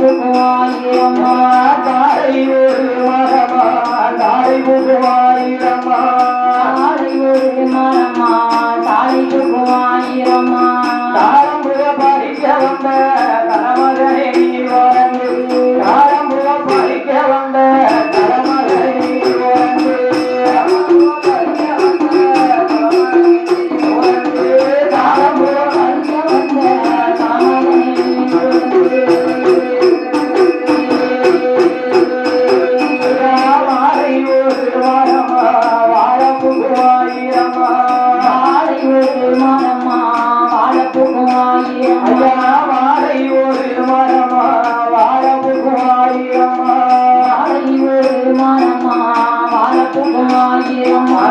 வாங்கியம்மா தாய் ஒரு மகமா தாய் ஒரு வாயிரம்மா தாய் ஒரு மா ஒரு மரமா வாழ புகுவாயி ஐயா வாழை ஒரு மரமா வாழ புகுவாயி அம்மா வாழை ஒரு மரமா வாழ புகுவாயி அம்மா